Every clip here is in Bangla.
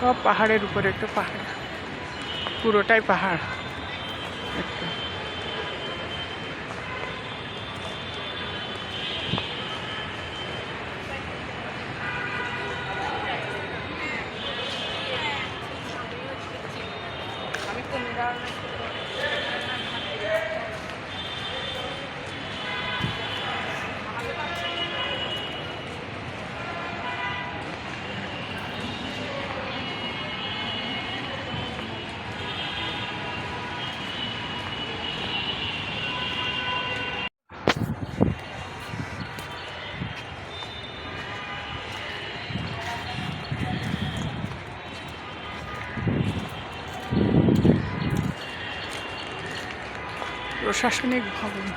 সব পাহাড়ের উপরে একটা পাহাড়। পুরোটাই পাহাড়। একটা। প্রশাসনিক ভবন।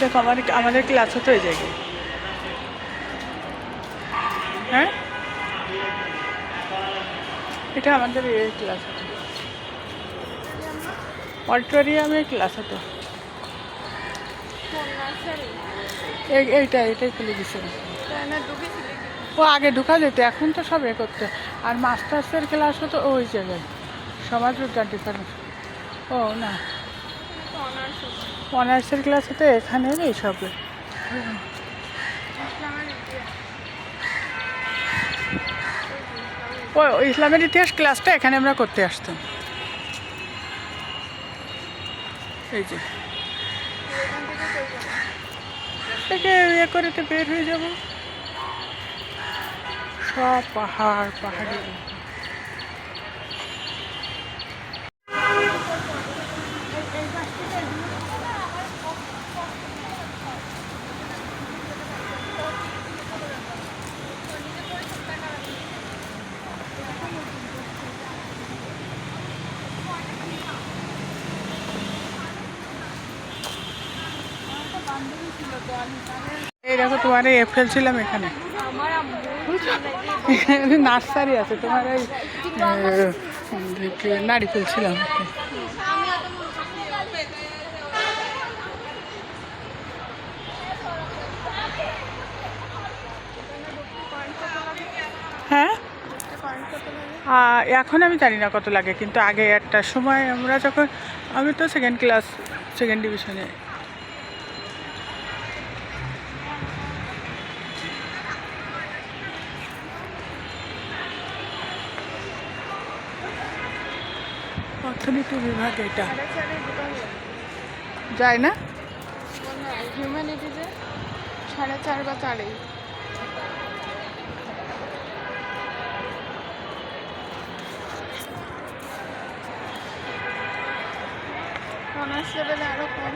দেখো, আমার আমাদের ক্লাস হতো এই জায়গায়। হ্যাঁ? এটা আমাদের ক্লাস হতো। অডিটোরিয়ামে ক্লাস হতো। এইটা, এটাই খুলে দিছে। ও, আগে ঢুকা যেত, এখন তো সব এ করতে। আর মাস্টার্সের ক্লাস হতো ওই জায়গায়। সমাজ বিজ্ঞান ডিপার্টমেন্ট। ও, না। অনার্সের ক্লাস হতো এখানে এইসব ও, ইসলামের ইতিহাস ক্লাসটা এখানে আমরা করতে আসতাম। এই যে। থেকে ইয়ে করে তো বের হয়ে যাব। সব পাহাড় পাহাড়ি। এই দেখো, তোমার এই ফেলছিলাম এখানে। এখানে নার্সারি আছে, তোমার এই নাড়ি ফেলছিলাম হ্যাঁ? এখন আমি জানি না কত লাগে, কিন্তু আগে একটা সময় আমরা যখন, আমি তো সেকেন্ড ক্লাস সেকেন্ড ডিভিশনে অর্থনীতি বিভাগ এটা। যায় না? হিউম্যানিটিজে সাড়ে চার বা চারেই। অনার্স লেভেলে আরও কম।